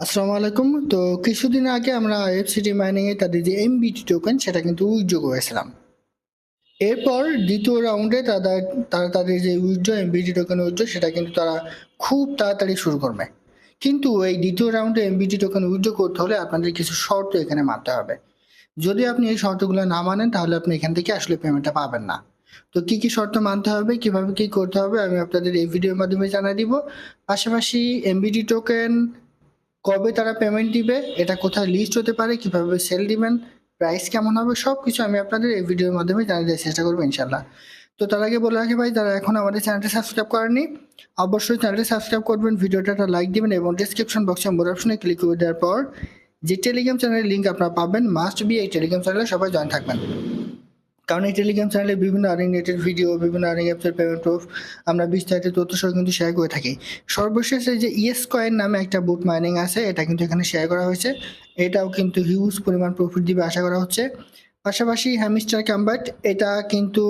আসসালামু আলাইকুম। তো কিছুদিন আগে আমরা এফসিটি মাইনিং এ তাদের যে এমবিটি টোকেন সেটা কিন্তু উইথড্র করেছিলাম। এরপর দ্বিতীয় রাউন্ডে তাদের তারা তাদের যে উইথড্র এমবিটি টোকেন উইথড্র, সেটা কিন্তু তারা খুব তাড়াতাড়ি শুরু করবে। কিন্তু এই দ্বিতীয় রাউন্ডে এমবিটি টোকেন উইথড্র করতে হলে আপনাদের কিছু শর্ত এখানে মানতে হবে। যদি আপনি এই শর্তগুলো না মানেন, তাহলে আপনি এখান থেকে আসলে পেমেন্টটা পাবেন না। তো কি কি শর্ত মানতে হবে, কীভাবে কি করতে হবে, আমি আপনাদের এই ভিডিওর মাধ্যমে জানাই দিব। পাশাপাশি এমবিটি টোকেন কবে তারা পেমেন্ট দিবে, এটা কোথায় লিস্ট হতে পারে, কীভাবে সেল দিবেন প্রাইস কেমন হবে সব কিছু আমি আপনাদের এই ভিডিওর মাধ্যমে জানিয়ে দেওয়ার চেষ্টা করব ইনশাল্লাহ তো তার আগে বলে রাখি ভাই, যারা এখন আমাদের চ্যানেলটি সাবস্ক্রাইব করেননি, অবশ্যই চ্যানেলটি সাবস্ক্রাইব করবেন ভিডিওটা একটা লাইক দিবেন এবং ডিসক্রিপশন বক্সে মোর অপশনে ক্লিক করে দেওয়ার পর যে টেলিগ্রাম চ্যানেলের লিঙ্ক আপনারা পাবেন মাস্ট বি এই টেলিগ্রাম চ্যানেলে সবাই জয়েন থাকবেন। কারণ এই টেলিগ্রাম চ্যানেলে বিভিন্ন আর্নিং রিলেটেড ভিডিও বিভিন্ন আর্নিং অ্যাপসের পেমেন্ট প্রুফ আমরা বিস্তারিত তথ্য সহ কিন্তু শেয়ার করে থাকি। সর্বশেষে যে ইএস কয়েন নামে একটা বুট মাইনিং আছে, এটা কিন্তু এখানে শেয়ার করা হয়েছে। এটাও কিন্তু হিউজ পরিমাণ প্রফিট দিবে, আশা করা হচ্ছে। পাশাপাশি হ্যামিস্টার ক্যাম্বাট এটা কিন্তু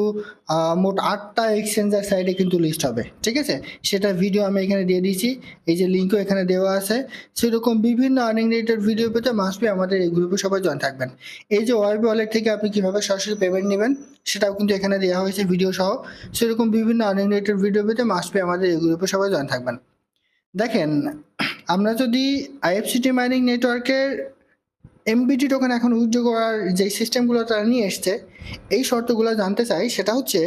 মোট আটটা এক্সচেঞ্জার সাইডে কিন্তু লিস্ট হবে, ঠিক আছে? সেটা ভিডিও আমি এখানে দিয়ে দিয়েছি, এই যে লিঙ্কও এখানে দেওয়া আছে। সেরকম বিভিন্ন আর্নিং রিলেটেড ভিডিও পেতে মাস্ট বি আমাদের এই গ্রুপে সবাই জয়েন থাকবেন। এই যে ওয়াইবি ওয়ালেট থেকে আপনি কীভাবে সরাসরি পেমেন্ট নেবেন, সেটাও কিন্তু এখানে দেওয়া হয়েছে ভিডিও সহ। সেরকম বিভিন্ন আর্নিং রিলেটেড ভিডিও পেতে মাস্ট বি আমাদের এই গ্রুপে সবাই জয়েন থাকবেন। দেখেন, আমরা যদি আইএফসিটি মাইনিং নেটওয়ার্কের এমবিটি টোকেন এখন উইথড্র করার যে সিস্টেমগুলো তারা নিয়ে এসছে, এই শর্তগুলো জানতে চাই, সেটা হচ্ছে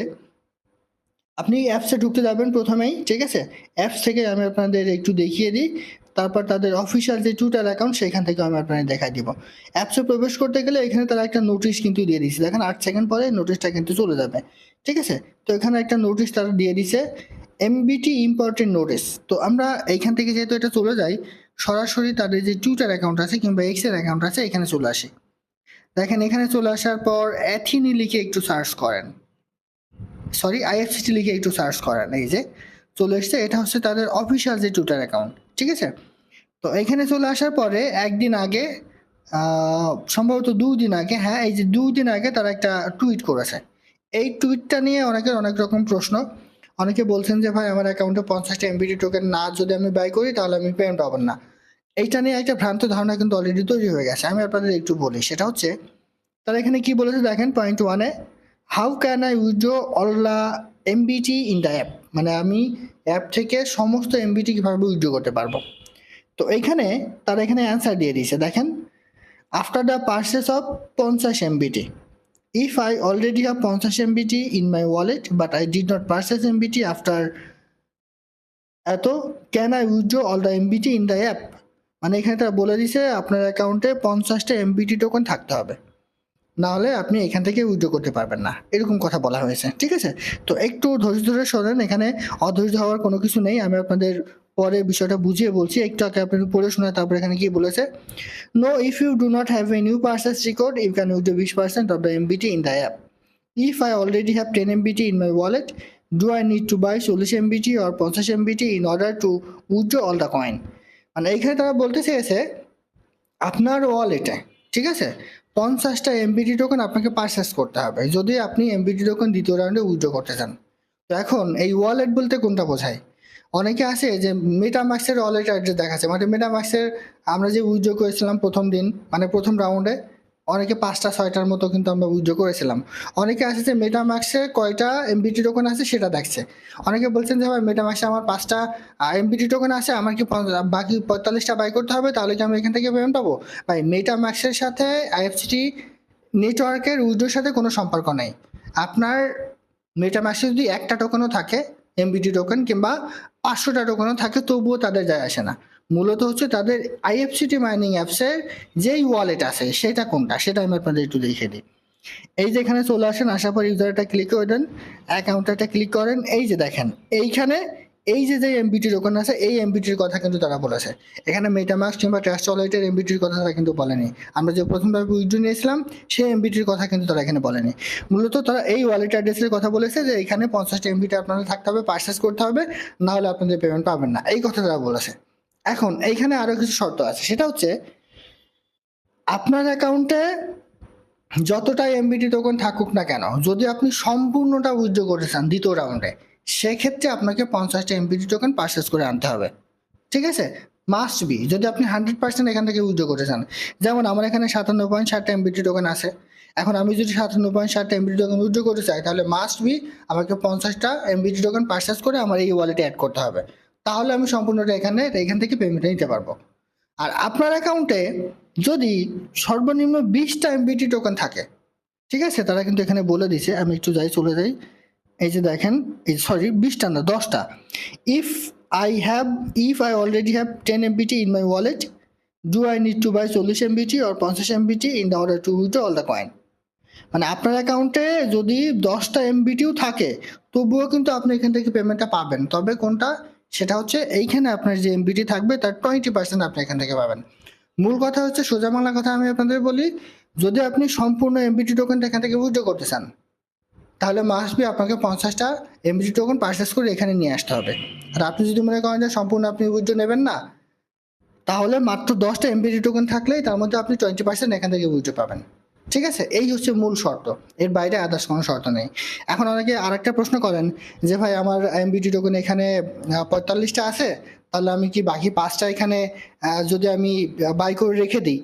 আপনি অ্যাপসে ঢুকতে যাবেন প্রথমেই, ঠিক আছে? অ্যাপস থেকে আমি আপনাদের একটু দেখিয়ে দিই, তারপর তাদের অফিসিয়াল যে টুইটার অ্যাকাউন্ট সেখান থেকে আমি আপনাদের দেখাই দিব। অ্যাপসে প্রবেশ করতে গেলে এখানে তারা একটা নোটিশ কিন্তু দিয়ে দিয়েছে। দেখেন আট সেকেন্ড পরে নোটিশটা কিন্তু চলে যাবে, ঠিক আছে? তো এখানে একটা নোটিশ তারা দিয়ে দিছে এমবিটি ইম্পর্টেন্ট নোটিস তো আমরা এইখান থেকে যেহেতু এটা চলে যাই সরাসরি তাদের যে টুইটার অ্যাকাউন্ট আছে কিংবা এক্সের অ্যাকাউন্ট আছে, এখানে চলে আসি। দেখেন, এখানে চলে আসার পর অ্যাথিনি লিখে একটু সার্চ করেন। সরি আইএফসিটি লিখে একটু সার্চ করেন, এই যে চলে এসছে। এটা হচ্ছে তাদের অফিসিয়াল যে টুইটার অ্যাকাউন্ট ঠিক আছে? তো এখানে চলে আসার পরে একদিন আগে সম্ভবত দুই দিন আগে হ্যাঁ এই যে দুই দিন আগে তারা একটা টুইট করেছে। এই টুইটটা নিয়ে অনেকের অনেক রকম প্রশ্ন। অনেকে বলছেন যে, ভাই, আমার অ্যাকাউন্টে পঞ্চাশটা এমবিটি টোকেন না, যদি আমি ব্যয় করি তাহলে আমি পেমেন্ট পাবেন না। এইটা নিয়ে একটা ভ্রান্ত ধারণা কিন্তু অলরেডি তৈরি হয়ে গেছে। আমি আপনাদের একটু বলি, সেটা হচ্ছে, তারা এখানে কি বলেছে দেখেন পয়েন্ট ওয়ানে how can I withdraw all the MBT in the app মানে আমি অ্যাপ থেকে সমস্ত এমবিটি কীভাবে উইড্রো করতে পারব? তো এইখানে তারা এখানে অ্যান্সার দিয়ে দিয়েছে, দেখেন আফটার দ্য পার্সেস অফ পঞ্চাশ MBT if I already have পঞ্চাশ MBT in my wallet but I did not purchase MBT after এত can I withdraw all the MBT in the app মানে এখানে তারা বলে দিছে আপনার অ্যাকাউন্টে পঞ্চাশটা এমবিটি টোকেন থাকতে হবে। নাহলে আপনি এখান থেকে উইথড্র করতে পারবেন না। এরকম কথা বলা হয়েছে, ঠিক আছে? তো একটু ধৈর্য ধরে শোনেন এখানে অধৈর্য হওয়ার কোনো কিছু নেই। আমি আপনাদের পরে বিষয়টা বুঝিয়ে বলছি, একটু আগে আপনাদের পড়ে শোনা তারপর এখানে কি বলেছে no if you do not have a new purchase record you can withdraw বিশ percent of the MBT in the app if I already have ten MBT in my wallet do I need to buy চল্লিশ MBT or পঞ্চাশ MBT in order to withdraw all the coin মানে এইখানে তারা বলতে চেয়েছে, আপনার ওয়ালেটে ঠিক আছে? পঞ্চাশটা এমবিটি টোকেন আপনাকে পারচেস করতে হবে। যদি আপনি এমবিটি টোকেন দ্বিতীয় রাউন্ডে উইথড্র করতে চান। তো এখন এই ওয়ালেট বলতে কোনটা বোঝায়? অনেকে আছে যে মেটামাক্সের ওয়ালেট অ্যাড্রেস দেখাচ্ছে। মানে মেটামাক্সের আমরা যে উইথড্র করেছিলাম প্রথম দিন মানে প্রথম রাউন্ডে অনেকে পাঁচটা, ছয়টার মতো কিন্তু আমরা উইথড্র করেছিলাম। অনেকে আছে যে মেটামাক্সে কয়টা এমবিটি টোকেন আছে সেটা দেখছে। অনেকে বলছেন যে, ভাই মেটামাক্সে আমার পাঁচটা এমবিটি টোকেন আছে, আমার কি বাকি পঁয়তাল্লিশটা বাই করতে হবে, তাহলে কি আমি এখান থেকে পেমেন্ট পাবো? ভাই মেটামাক্সের সাথে আইএফসিটি নেটওয়ার্কের উইডোর সাথে কোনো সম্পর্ক নেই। আপনার মেটামাক্সে যদি একটা টোকেনও থাকে এমবিটি টোকেন কিংবা পাঁচশোটা টোকেনও থাকে, তবুও তাদের যায় আসে না। মূলত হচ্ছে তাদের আইএফসিটি মাইনিং অ্যাপসের যেই ওয়ালেট আছে, সেটা কোনটা? সেটা আমি আপনাদের একটু দেখে দিই। এই যে এখানে চলে আসেন, আসার পর ইউজারটা ক্লিক করে দেন অ্যাকাউন্টটা ক্লিক করেন, এই যে দেখেন, এইখানে এই যে যে এমবিটি টোকেন আছে, এই এমবিটির কথা কিন্তু তারা বলেছে। এখানে মেটামাক্স কিংবা ট্রাস্ট ওয়ালেটের এমবিটির কথা তারা কিন্তু বলেনি। আমরা যে প্রথমবার উইড্রো নিয়েছিলাম, সেই এমবিটির কথা কিন্তু তারা এখানে বলেনি। মূলত তারা এই ওয়ালেট অ্যাড্রেসের কথা বলেছে যে এখানে পঞ্চাশটা এমবিটি আপনাদের থাকতে হবে পারচেস করতে হবে, নাহলে আপনাদের পেমেন্ট পাবেন না। এই কথা তারা বলেছে। এখন এইখানে আরও কিছু শর্ত আছে। সেটা হচ্ছে, আপনার অ্যাকাউন্টে যতটাই এমবিটি টোকেন থাকুক না কেন, যদি আপনি সম্পূর্ণটা উইথড্র করতে চান দ্বিতীয় রাউন্ডে সেক্ষেত্রে আপনাকে পঞ্চাশটা এমবিটি টোকেন পারচেস করে আনতে হবে। ঠিক আছে? মাস্ট বি যদি আপনি হান্ড্রেড পার্সেন্ট এখান থেকে উইথড্র করতে চান। যেমন আমার এখানে সাতান্ন পয়েন্ট ষাটটা এমবিটি টোকেন আছে। এখন আমি যদি সাতান্ন পয়েন্ট ষাটটা এমবিটি টোকেন উইথড্র করতে চাই, তাহলে মাস্ট বি আমাকে পঞ্চাশটা এমবিটি টোকেন পারচেস করে আমার এই ওয়ালেটে অ্যাড করতে হবে। তাহলে আমি সম্পূর্ণটা এখানে, এখান থেকে পেমেন্টটা নিতে পারব। আর আপনার অ্যাকাউন্টে যদি সর্বনিম্ন বিশটা এমবিটি টোকেন থাকে, ঠিক আছে? তারা কিন্তু এখানে বলে দিছে আমি একটু যাই, চলে যাই। এই যে দেখেন, এই সরি বিশটা না, দশটা। If I have if I already have ten MBT in my wallet do I need to buy চল্লিশ এমবিটি অর পঞ্চাশ MBT in the order to with all the coin মানে আপনার অ্যাকাউন্টে যদি দশটা এমবিটিও থাকে, তবুও কিন্তু আপনি এখান থেকে পেমেন্টটা পাবেন। তবে কোনটা? সেটা হচ্ছে এইখানে আপনার যে এমবিটি থাকবে তার টোয়েন্টি পার্সেন্ট আপনি এখান থেকে পাবেন। মূল কথা হচ্ছে সোজা বাংলা কথা আমি আপনাদের বলি, যদি আপনি সম্পূর্ণ এমবিটি টোকেনটা এখান থেকে উইথড্র করতে চান, তাহলে মাস্ট বি আপনাকে পঞ্চাশটা এমবিটি টোকেন পারচেস করে এখানে নিয়ে আসতে হবে। আর আপনি যদি মনে করেন যে সম্পূর্ণ আপনি উইথড্র নেবেন না, তাহলে মাত্র দশটা এমবিটি টোকেন থাকলেই তার মধ্যে আপনি টোয়েন্টি পার্সেন্ট এখান থেকে উইথড্র পাবেন। ঠিক আছে? এই হচ্ছে মূল শর্ত। এর বাইরে আদার্স কোনো শর্ত নেই। এখন অনেকে আরেকটা প্রশ্ন করেন যে, ভাই, আমার এমবিটি টোকেন এখানে পঁয়তাল্লিশটা আছে, তাহলে আমি কি বাকি পাঁচটা এখানে যদি আমি বাই করে রেখে দিই,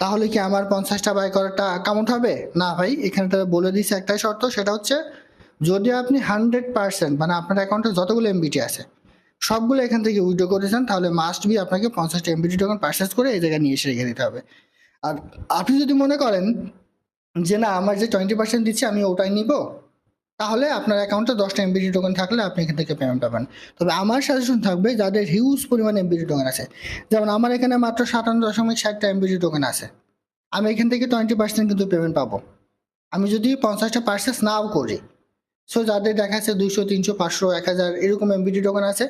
তাহলে কি আমার পঞ্চাশটা বাই করাটা কাউন্ট হবে? না, ভাই, এখানে তারা বলে দিয়েছে একটাই শর্ত, সেটা হচ্ছে যদি আপনি হান্ড্রেড পার্সেন্ট মানে আপনার অ্যাকাউন্টে যতগুলো এমবিটি আছে, সবগুলো এখান থেকে উইথড্র করেছেন তাহলে মাস্ট বি আপনাকে পঞ্চাশটা এমবিটি টোকেন পারচেস করে এই জায়গায় নিয়ে এসে রেখে দিতে হবে। আর আপনি যদি মনে করেন যে না, আমার যে টোয়েন্টি পার্সেন্ট দিচ্ছে আমি ওটাই নিব, তাহলে আপনার অ্যাকাউন্টে দশটা এমবিটি টোকেন থাকলে আপনি এখান থেকে পেমেন্ট পাবেন। তবে আমার সাজেশন থাকবে যাদের হিউজ পরিমাণ এমবিটি টোকেন আছে, যেমন আমার এখানে মাত্র সাতান্ন দশমিক ষাটটা এমবিটি টোকেন আছে, আমি এখান থেকে টোয়েন্টি পার্সেন্ট কিন্তু পেমেন্ট পাবো। আমি যদি পঞ্চাশটা পার্সেন্ট নাও করি সো যাদের দেখা যাচ্ছে দুইশো, তিনশো, পাঁচশো, এক হাজার এরকম এমবিটি টোকেন আছে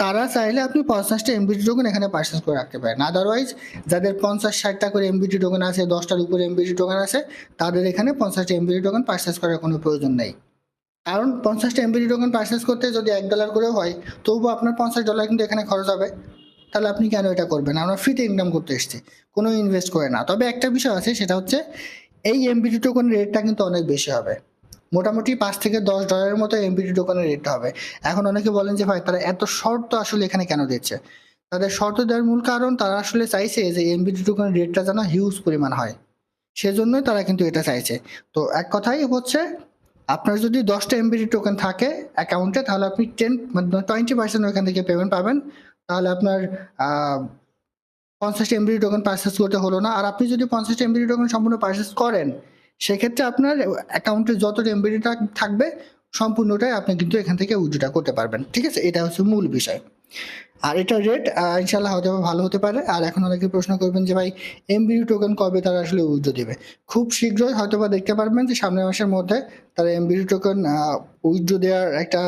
তারা চাইলে আপনি পঞ্চাশটা এমবিটি টোকেন এখানে পার্চেস করে রাখতে পারেন। আদারওয়াইজ যাদের পঞ্চাশ, ষাটটা করে এমবিটি টোকেন আছে, দশটার উপরে এমবিটি টোকেন আছে, তাদের এখানে পঞ্চাশটা এমবিটি টোকেন পার্চেস করার কোনো প্রয়োজন নেই। কারণ পঞ্চাশটা এমবিটি টোকেন পার্চেস করতে যদি এক ডলার করে হয়, তবুও আপনার পঞ্চাশ ডলার কিন্তু এখানে খরচ হবে। তাহলে আপনি কেন এটা করবেন? আমরা ফ্রিতে ইনকাম করতে এসেছি, কোনো ইনভেস্ট করে না। তবে একটা বিষয় আছে, সেটা হচ্ছে এই এমবিটি টোকেন রেটটা কিন্তু অনেক বেশি হবে। মোটামুটি পাঁচ থেকে দশ ডলারের মতো এমবিটি টোকেনের রেট হবে। এখন অনেকে বলেন যে, ভাই, তারা এত শর্ত আসলে এখানে কেন দিচ্ছে? তাদের শর্ত দেওয়ার মূল কারণ তারা আসলে চাইছে যে এমবিটি টোকেনের রেটটা যেন হিউজ পরিমাণ হয়। সেজন্যই তারা কিন্তু এটা চাইছে। তো এক কথাই হচ্ছে, আপনার যদি দশটা এমবিটি টোকেন থাকে অ্যাকাউন্টে তাহলে আপনি টেন টোয়েন্টি পার্সেন্ট ওখান থেকে পেমেন্ট পাবেন। তাহলে আপনার পঞ্চাশটা এমবিটি টোকেন পারচেস করতে হলো না। আর আপনি যদি পঞ্চাশটা এমবিটি টোকেন সম্পূর্ণ পারচেস করেন সেক্ষেত্রে আপনার অ্যাকাউন্টে যত এমবিটিটা থাকবে, সম্পূর্ণটাই আপনি কিন্তু এখান থেকে উইথড্রটা করতে পারবেন। ঠিক আছে? এটা হচ্ছে মূল বিষয়। আর এটা রেট ইনশাল্লাহ হয়তো ভালো হতে পারে। আর এখন অনেকে প্রশ্ন করবেন যে, ভাই এমবিডি টোকেন কবে তারা আসলে উইথড্র দেবে? খুব শীঘ্রই হয়তো বা দেখতে পারবেন যে, সামনের মাসের মধ্যে তারা এমবিডি টোকেন উইথড্র দেওয়ার একটা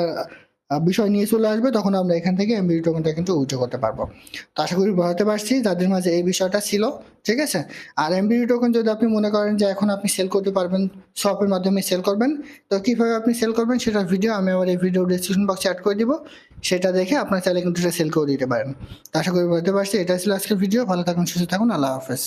বিষয় নিয়ে চলে আসবে, তখন আমরা এখান থেকে এমবিডি টোকেনটা কিন্তু উইথড্র করতে পারব। তো আশা করি বোঝাতে পারছি, যাদের মাঝে এই বিষয়টা ছিল, ঠিক আছে? আর এমবিডি টোকেন যদি আপনি মনে করেন যে এখন আপনি সেল করতে পারবেন শপের মাধ্যমে সেল করবেন, তো কীভাবে আপনি সেল করবেন সেটার ভিডিও আমি আমার এই ভিডিও ডিসক্রিপশন বক্সে অ্যাড করে দিব। সেটা দেখে আপনার চাইলে কিন্তু সেটা সেল করে দিতে পারেন। তো আশা করি বুঝতে পারছি এটা ছিল আজকের ভিডিও ভালো থাকুন, সুস্থ থাকুন, আল্লাহ হাফেজ।